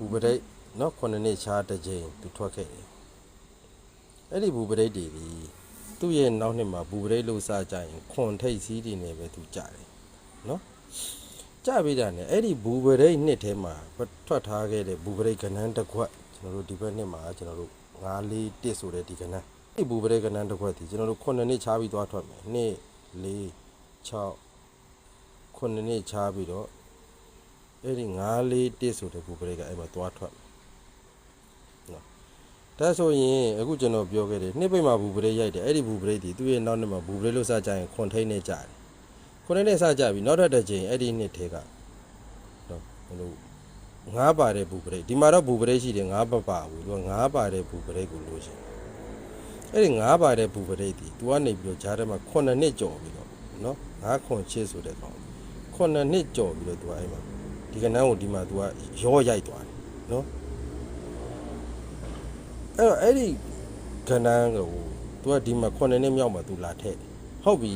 ဘူပရိတ်နော်ခုနှစ်နှစ်ချားတစ်ကြိမ်သူထွက်ခဲ့တယ်အဲ့ဒီဘူပရိတ်တွေဒီသူ့ရဲ့နောက်နှစ်မှာဘူပရိတ်လို့စကြရင်ခွန်ထိတ်စည်းတွေနဲ့ပဲသူကြတယ်နော်ကြပြီးတာနဲ့အဲ့ဒီဘူပရိတ်နှစ်ထဲမှာထွက်ထားခဲ့တဲ့ဘူပရိတ်ကဏ္ဍတစ်ခွက်ကျွန်တော်တို့ဒီဘက်နှစ်မှာကျွန်တော်တို့9လေးတစ်ဆိုတဲ့ဒီကဏ္ဍအဲ့ဒီဘူပရိတ်ကဏ္ဍတစ်ခွက်ဒီကျွန်တော်တို့ခုနှစ်နှစ်ချားပြီးသွားထွက်မယ်နှစ်၄6ခုနှစ်နှစ်ချားပြီးတော့ အဲ့ဒီ9လေးတစ်ဆိုတဲ့ဘူပရိတ်ကအဲ့မှာသွားထွက်မယ်နော်ဒါဆိုရင်အခုကျွန်တော်ပြောခဲ့တယ်နှစ်ပိတ်မှာဘူပရိတ်ရိုက်တယ်အဲ့ဒီဘူပရိတ်ဒီသူ့ရဲ့နောက်နှစ်မှာဘူပရိတ်လို့စကြရင်ခွန်ထိန်နဲ့ကြတယ်ခွန်ထိန်နဲ့စကြပြီနောက်ထပ်တစ်ချိန်အဲ့ဒီနှစ်ထဲကနော်ဘယ်လိုငါးပါတဲ့ဘူပရိတ်ဒီမှာတော့ဘူပရိတ်ရှိတယ်ငါးပပါဘူးသူကငါးပါတဲ့ဘူပရိတ်ကိုလို့ရှိရင်အဲ့ဒီငါးပါတဲ့ဘူပရိတ်ဒီသူကနေပြီးတော့ဂျားထဲမှာ9နှစ်ကြော်ပြီးတော့နော်ငါးခွန်ချစ်ဆိုတဲ့ကောင်9နှစ်ကြော်ပြီးတော့သူကအဲ့မှာ ဒီကနန်းကိုဒီမှာ तू ကရောရိုက်သွားတယ်နော်အဲ့တော့အဲ့ဒီကနန်းကို तू ကဒီမှာ9နှစ်မြောက်မှာ तू လာထည့်တယ်ဟုတ်ပြီ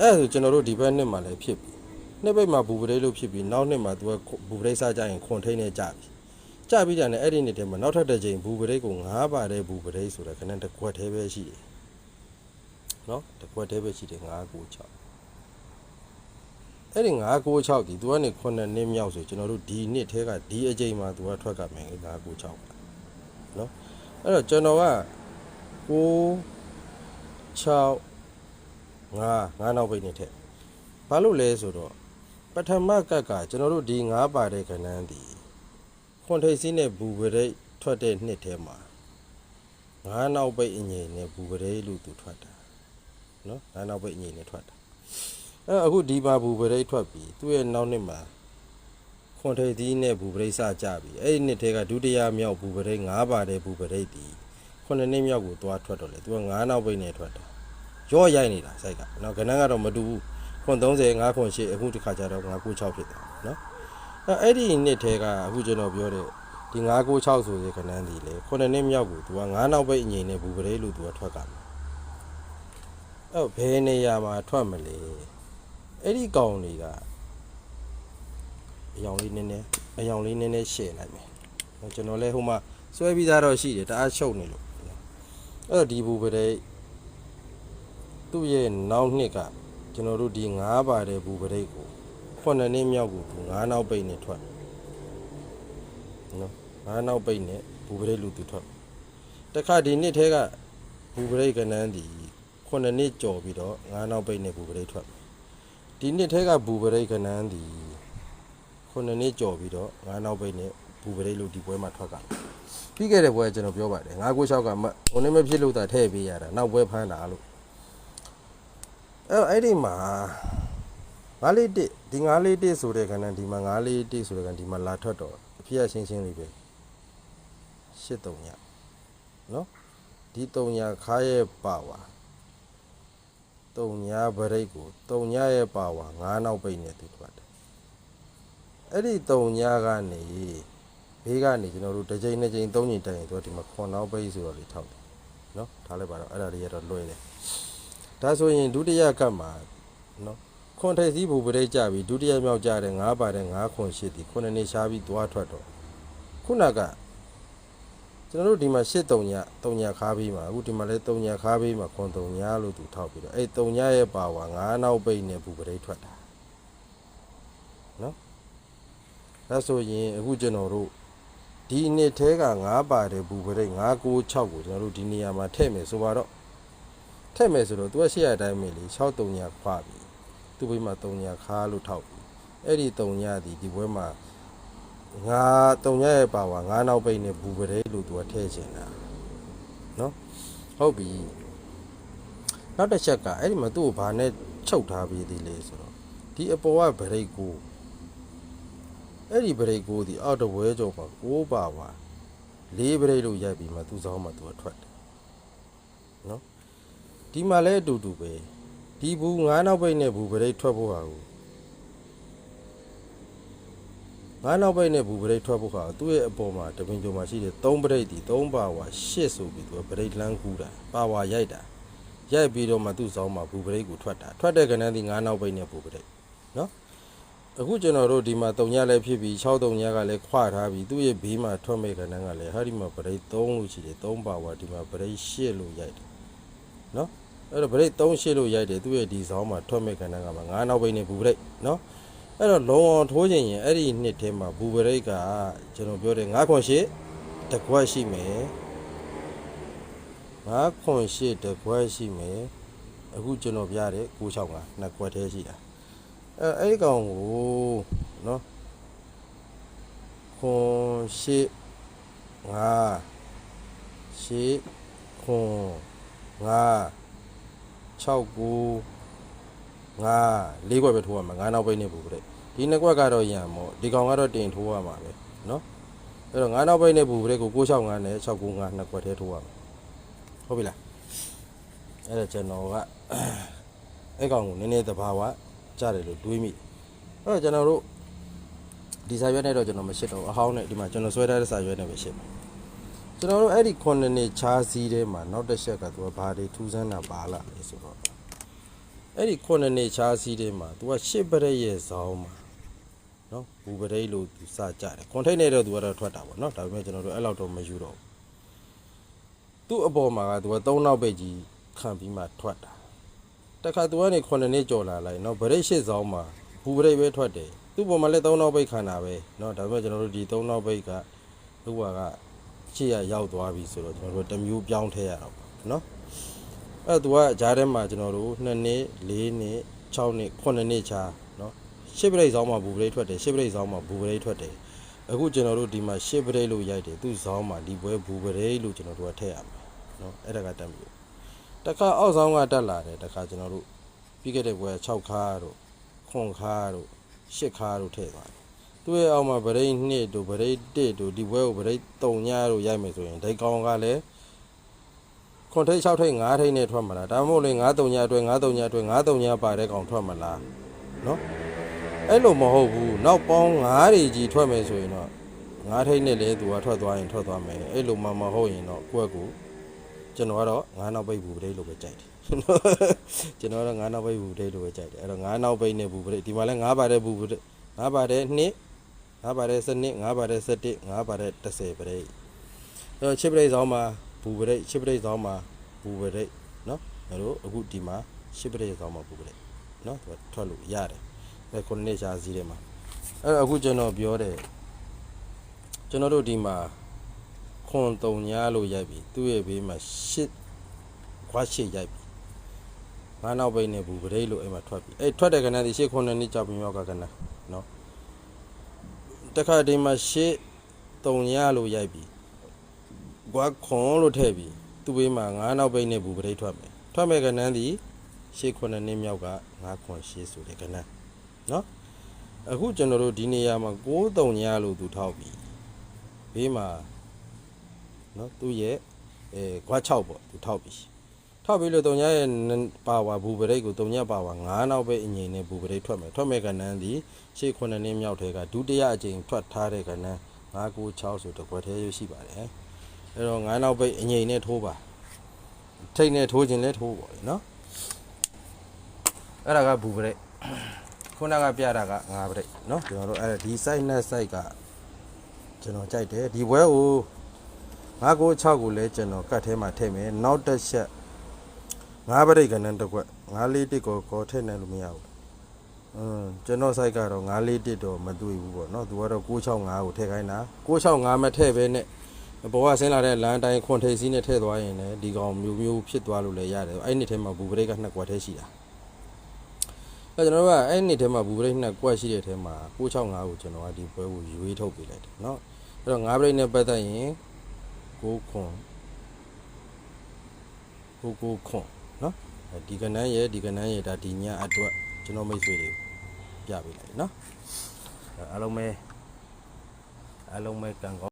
အဲ့ဒါဆိုကျွန်တော်တို့ဒီဘက်နှစ်မှာလည်းဖြစ်ပြီနှစ်ဘက်မှာဘူပရိတ်လို့ဖြစ်ပြီနောက်နှစ်မှာ तू ကဘူပရိတ်စားကြရင်ခွန်ထိန်နဲ့ကြပြီကြပြီးကြတယ်အဲ့ဒီနှစ်ထဲမှာနောက်ထပ်တစ်ချိန်ဘူပရိတ်ကိုငါးပါတဲ့ဘူပရိတ်ဆိုတဲ့ခဏတစ်ခွက်သေးပဲရှိတယ်နော်တစ်ခွက်သေးပဲရှိတယ်9 9 6 အဲ့ဒီ996ဒီသူကနေ9နှစ်မြောက်ဆိုကျွန်တော်တို့ဒီနှစ်ထဲကဒီအကြိမ်မှာသူကထွက်ကမယ်996ပါနော်အဲ့တော့ကျွန်တော်က9 6 5 5နောက်ပိတ်နေထက်ဘာလို့လဲဆိုတော့ပထမကတ်ကကျွန်တော်တို့ဒီ9ပါတဲ့ခဏန်းဒီခွန်ထိတ်စည်းနဲ့ဘူပရိတ်ထွက်တဲ့နှစ်ထဲမှာ9နောက်ပိတ်အငိမ့်နဲ့ဘူပရိတ်လို့သူထွက်တာနော်9နောက်ပိတ်အငိမ့်နဲ့ထွက်တာ အဲအခုဒီပါဘူပရိတ်ထွက်ပြီသူ့ရဲ့နောက်နှစ်မှာခွန်ထိတ်သီးနဲ့ဘူပရိတ်စကြပြီအဲ့ဒီနှစ်ထဲကဒုတိယမြောက်ဘူပရိတ်၅ပါးတဲ့ဘူပရိတ်ဒီခုနှစ်နှစ်မြောက်ကိုသွားထွက်တော့လေသူက9နောက်ပိတ်နဲ့ထွက်တာရော့ရိုက်နေတာစိုက်ကနော်ခဏကတော့မတူဘူးခွန်30 5ခွန်8အခုတစ်ခါကျတော့9 9 6ဖြစ်သွားနော်အဲအဲ့ဒီနှစ်ထဲကအခုကျွန်တော်ပြောတဲ့ဒီ9 9 6ဆိုတဲ့ခဏန်းဒီလေခုနှစ်နှစ်မြောက်ကိုသူက9နောက်ပိတ်အငိမ့်နဲ့ဘူပရိတ်လို့သူကထွက်ကမယ်အဲ့ဘယ်နေရာမှာထွက်မလဲ အဲ့ဒီကောင်တွေကအယောင်လေးနည်းနည်းအယောင်လေးနည်းနည်းရှယ်လိုက်မယ်ဟိုကျွန်တော်လည်းဟိုမှာစွဲပြီးသားတော့ရှိတယ်တအားရှုပ်နေလို့အဲ့တော့ဒီဘူပရိတ်သူ့ရဲ့နောက်နှစ်ကကျွန်တော်တို့ဒီ9ပါတဲ့ဘူပရိတ်ကိုခုနှစ်နှစ်မြောက်ကိုသူ9နောက်ပိတ်နဲ့ထွက်နော်9နောက်ပိတ်နဲ့ဘူပရိတ်လူသူထွက်တခါဒီနှစ်ထဲကဘူပရိတ်ကနန်းဒီခုနှစ်နှစ်ကြော်ပြီးတော့9နောက်ပိတ်နဲ့ဘူပရိတ်ထွက် ဒီနှစ်ထဲကဘူပရိတ်ကနန်းဒီခုနှစ်နှစ်ကြော်ပြီးတော့ငါးနောက်ပိတ်နဲ့ဘူပရိတ်လို့ဒီပွဲမှာထွက်ကပြီးခဲ့တဲ့ပွဲကျွန်တော်ပြောပါတယ်ငါးကို6ကမဟိုနေ့မဖြစ်လို့တာထည့်ပေးရတာနောက်ပွဲဖမ်းတာလို့အဲ့အဲ့ဒီမှာငါးလေးတစ်ဒီငါးလေးတစ်ဆိုတဲ့ကနန်းဒီမှာငါးလေးတစ်ဆိုတဲ့ကနန်းဒီမှာလာထွက်တော့အဖေကရှင်းရှင်းလေးပဲရှစ်တုံညနော်ဒီတုံညခါရဲ့ပါဝါ တုံညာဗရိတ်ကိုတုံညာရဲ့ပါဝါ9နောက်ပိတ်နဲ့သူထွက်တယ်အဲ့ဒီတုံညာကနေဘေးကနေကျွန်တော်တို့တစ်ချိန်နှစ်ချိန်သုံးချိန်တိုင်ရင်သူကဒီမှာခွန်နောက်ပိတ်ဆိုတော့လေထောက်တယ်နော်ထားလိုက်ပါတော့အဲ့ဒါလေးရတော့လွယ်တယ်ဒါဆိုရင်ဒုတိယကတ်မှာနော်ခွန်ထိပ်စည်းဘူပရိတ်ကြပြီဒုတိယမြောက်ကြတဲ့9ပါတဲ့9ခွန်ရှိသည်ခုနှစ်နှစ်ရှားပြီးသွားထွက်တော့ခုနက ကျွန်တော်တို့ဒီမှာရှစ်တုံညာတုံညာခါပြီးမှာအခုဒီမှာလဲတုံညာခါပြီးမှာခွန်တုံညာလို့သူထောက်ပြီးတော့အဲ့တုံညာရဲ့ပါဝါ9နောက်ပိတ်နဲ့ဘူပရိတ်ထွက်တာနော်ဒါဆိုရင်အခုကျွန်တော်တို့ဒီနှစ်ထဲက9ပါတယ်ဘူပရိတ်996ကိုကျွန်တော်တို့ဒီနေရာမှာထည့်မယ်ဆိုပါတော့ထည့်မယ်ဆိုတော့သူကရှေ့ရတိုင်းမယ်လေ6တုံညာခွာပြီသူ့ဘေးမှာတုံညာခါလို့ထောက်ပြီအဲ့ဒီတုံညာဒီဒီဘွဲမှာ ငါတုံရရဲ့ပါဝါငါနောက်ပိတ်နဲ့ဘူပရဲလို့သူကထည့်ချင်တာနော်ဟုတ်ပြီနောက်တစ်ချက်ကအဲ့ဒီမှာသူ့ကိုဘာနဲ့ချုပ်ထားပြီးသေးလဲဆိုတော့ဒီအပေါ်ကဗရိတ်ကိုအဲ့ဒီဗရိတ်ကိုဒီအောက်တဝဲကြောမှာကိုးပါဝါလေးဗရိတ်လို့ရိုက်ပြီးမှသူ့ဆောင်မှသူကထွက်တယ်နော်ဒီမှာလည်းအတူတူပဲဒီဘူးငါနောက်ပိတ်နဲ့ဘူပရိတ်ထွက်ဖို့ဟာကို ငါးနောက်ပိတ်နဲ့ဘူပရိတ်ထွက်ဖို့ခါသူ့ရဲ့အပေါ်မှာတပင်ကြုံမှာရှိတဲ့3ပရိတ်ဒီ3ပါဝါ8ဆိုပြီးသူကပရိတ်လန်းကူးတာပါဝါရိုက်တာရိုက်ပြီးတော့မှသူ့ဆောင်မှာဘူပရိတ်ကိုထွက်တာထွက်တဲ့ကဏ္ဍဒီငါးနောက်ပိတ်နဲ့ဘူပရိတ်နော်အခုကျွန်တော်တို့ဒီမှာတုံညလည်းဖြစ်ပြီး6တုံညကလည်းခွာထားပြီးသူ့ရဲ့ဘေးမှာထွက်မဲ့ကဏ္ဍကလည်းဟာဒီမှာပရိတ်3လို့ရှိတယ်3ပါဝါဒီမှာပရိတ်8လို့ရိုက်တယ်နော်အဲ့တော့ပရိတ်3 8လို့ရိုက်တယ်သူ့ရဲ့ဒီဇောင်းမှာထွက်မဲ့ကဏ္ဍကမှာ9နောက်ပိတ်နေဘူးပရိတ်နော် အဲ့တော့လုံအောင်ထိုးခြင်းရင်အဲ့ဒီနှစ်ထဲမှာဘူးပရိတ်ကကျွန်တော်ပြောတယ်9ခွန်8တကွက်ရှိမယ်9ခွန်8တကွက်ရှိမယ်အခုကျွန်တော်ပြတယ်965နှစ်ကွက်သေးရှိတာအဲအဲ့ဒီကောင်ကိုနော်ခွန်ရှိငါရှိခွန်ငါ6ကူ ငါလေးခွက်ပဲထိုးရမှာငါနောက်ပိတ်နေဘူးတဲ့ဒီနှစ်ခွက်ကတော့ရံမို့ဒီကောင်ကတော့တင်ထိုးရမှာပဲနော်အဲ့တော့ငါနောက်ပိတ်နေဘူးတဲ့ကို665နဲ့6ကူငါနှစ်ခွက်သေးထိုးရမှာဟုတ်ပြီလားအဲ့ဒါကျွန်တော်ကအဲ့ကောင်ကိုနည်းနည်းသဘာဝကြတယ်လို့တွေးမိတယ်အဲ့တော့ကျွန်တော်တို့ဒီစာရွက်နဲ့တော့ကျွန်တော်မရှိတော့ဘူးအဟောင်းနဲ့ဒီမှာကျွန်တော်ဆွဲထားတဲ့စာရွက်နဲ့ပဲရှိမှာကျွန်တော်တို့အဲ့ဒီခုနှစ်နှစ်ချားစည်းထဲမှာနောက်တစ်ချက်ကသူကဘာတွေထူးဆန်းတာပါလာလဲဆိုတော့ အဲ့ဒီခုနှစ်နှစ်ခြားစီးတဲ့မှာ तू ကရှစ်ပရိတ်ရဲ့ဇောင်းမှာနော်ဘူပရိတ်လို့ तू စကြတယ်ကွန်ထိတ်နဲ့တော့ तू ကတော့ထွက်တာပေါ့နော်ဒါပေမဲ့ကျွန်တော်တို့အဲ့လောက်တော့မယူတော့ဘူးသူ့အပေါ်မှာက तू က၃နောက်ပဲကြီးခံပြီးမှထွက်တာတခါ तू ကနေခုနှစ်နှစ်ကြော်လာလိုက်နော်ပရိတ်ရှစ်ဇောင်းမှာဘူပရိတ်ပဲထွက်တယ်သူ့ပေါ်မှာလည်း၃နောက်ပဲခံတာပဲနော်ဒါပေမဲ့ကျွန်တော်တို့ဒီ၃နောက်ပဲကဥပ္ပါကရှေ့ရရောက်သွားပြီဆိုတော့ကျွန်တော်တို့တမျိုးပြောင်းထည့်ရတော့ပေါ့နော် အဲ့သူကဂျားထဲမှာကျွန်တော်တို့2နှစ်4နှစ်6နှစ်9နှစ်ချာနော်ရှစ်ပရိတ်ဆောင်မှာဘူပရိတ်ထွက်တယ်ရှစ်ပရိတ်ဆောင်မှာဘူပရိတ်ထွက်တယ်အခုကျွန်တော်တို့ဒီမှာရှစ်ပရိတ်လို့ရိုက်တယ်သူ့ဆောင်မှာဒီပွဲဘူပရိတ်လို့ကျွန်တော်တို့ကထည့်ရမယ်နော်အဲ့ဒါကတက်ပြီတခါအောက်ဆောင်ကတက်လာတယ်တခါကျွန်တော်တို့ပြီးခဲ့တဲ့ပွဲ6ခါတို့ခွန်ခါတို့8ခါတို့ထည့်သွားတယ်သူ့ရဲ့အောက်မှာဗရိတ်2တို့ဗရိတ်1တို့ဒီပွဲကိုဗရိတ်3ညတို့ရိုက်မယ်ဆိုရင်ဒိတ်ကောင်ကလည်း ခွန်ထိတ်6ထိတ်5ထိတ်နဲ့ထွက်မလားဒါမှမဟုတ်လေ9 3ညအတွဲ9 3ညအတွဲ9 3ညပါတဲ့ကောင်ထွက်မလားနော်အဲ့လိုမဟုတ်ဘူးနောက်ပေါင်း9တွေကြီးထွက်မယ်ဆိုရင်တော့9ထိတ်နဲ့လေသူကထွက်သွားရင်ထွက်သွားမယ်အဲ့လိုမှမဟုတ်ရင်တော့ကိုယ့်ကိုကျွန်တော်ကတော့ငါးနောက်ပိတ်ဘူးပရိတ်လို့ပဲကြိုက်တယ်ကျွန်တော်ကတော့ငါးနောက်ပိတ်ဘူးပရိတ်လို့ပဲကြိုက်တယ်အဲ့တော့ငါးနောက်ပိတ်နဲ့ဘူးပရိတ်ဒီမှာလဲငါးပါတဲ့ဘူးပရိတ်ငါးပါတဲ့နှစ်ငါးပါတဲ့စနစ်ငါးပါတဲ့7ငါးပါတဲ့30ပရိတ်အဲ့တော့ချစ်ပရိတ်ဆောင်မှာ ဘူးပရိတ်ချစ်ပရိတ်ဆောင်မှာဘူးပရိတ်နော်အဲ့တော့အခုဒီမှာချစ်ပရိတ်ဆောင်မှာဘူးပရိတ်နော်သူကထွက်လို့ရတယ်အဲ့ခုနှစ်ရှားစည်းထဲမှာအဲ့တော့အခုကျွန်တော်ပြောတယ်ကျွန်တော်တို့ဒီမှာခွန်တုံညာလို့ရိုက်ပြီသူ့ရဲ့ဘေးမှာရှစ်ခွားရှစ်ရိုက်ပြီငါးနောက်ပိတ်နေဘူးဗရိတ်လို့အဲ့မှာထွက်ပြီအဲ့ထွက်တဲ့ကဏ္ဍဒီရှစ်ခွန်နဲ့နှစ်ကြောက်ပြီးမြောက်ကကဏ္ဍနော်တခါဒီမှာရှစ်တုံညာလို့ရိုက်ပြီ ကွာခွန်လို့ထည့်ပြီသူ့ဘေးမှာငါးနောက်ပိတ်နေဘူးဗရိတ်ထွက်မယ်ထွက်မဲ့ကဏ္ဍဒီရှစ်ခွန်နဲ့နှစ်မြောက်ကငါးခွန်ရှစ်ဆိုတဲ့ကဏ္ဍနော်အခုကျွန်တော်တို့ဒီနေရာမှာ6တုံညာလို့သူထောက်ပြီဘေးမှာနော်သူ့ရဲ့အဲခွား6ပေါ့သူထောက်ပြီထောက်ပြီလို့တုံညာရဲ့ပါဝါဘူပရိတ်ကိုတုံညာပါဝါ9နောက်ပဲအငိမ့်နဲ့ဘူပရိတ်ထွက်မယ်ထွက်မဲ့ကဏ္ဍဒီရှေ့9နှစ်မြောက်ထဲကဒုတိယအကြိမ်ထွက်ထားတဲ့ကဏ္ဍ996ဆိုတကွက်သေးရရှိပါတယ် အဲ့တော့ငါးနောက်ပိတ်အငိမ့်နဲ့ထိုးပါထိတ်နဲ့ထိုးခြင်းလဲထိုးပါလေနော်အဲ့ဒါကဘူပရိတ်ခုနကပြတာကငါးပရိတ်နော်ကျွန်တော်တို့အဲ့ဒီ site နဲ့ site ကကျွန်တော်ကြိုက်တယ်ဒီဘွဲကို996ကိုလည်းကျွန်တော်ကတ်ထဲမှာထည့်မယ်နောက်တစ်ချက်9ပရိတ်ကဏ္ဍတစ်ခွက်9လေးတစ်ကိုကောထည့်နိုင်လို့မရဘူးအင်းကျွန်တော် site ကတော့9လေးတစ်တော့မတွေ့ဘူးပေါ့နော်သူကတော့965ကိုထည့်ခိုင်းတာ965မထည့်ဘဲနဲ့ ဘောကဆင်းလာတဲ့လမ်းတိုင်းခွန်ထိပ်စီးနဲ့ထည့်သွားရင်လည်းဒီကောင်မျိုးမျိုးဖြစ်သွားလို့လည်းရတယ်အဲ့နှစ်ထဲမှာဘူပရိတ်ကနှစ်ကွက်ထဲရှိတာအဲ့ကျွန်တော်တို့ကအဲ့နှစ်ထဲမှာဘူပရိတ်နှစ်ကွက်ရှိတဲ့ထဲမှာ965ကိုကျွန်တော်ကဒီပွဲကိုရွေးထုတ်ပေးလိုက်တယ်เนาะအဲ့တော့9ပရိတ်နဲ့ပတ်သက်ရင် ကိုခွန်ကိုကိုခွန်နော်အဲဒီကနန်းရဲ့ဒီကနန်းရဲ့ဒါဒီညအတွက်ကျွန်တော်မိတ်ဆွေတွေပြပေးလိုက်နော်အဲအားလုံးပဲအားလုံးပဲကံကောင်း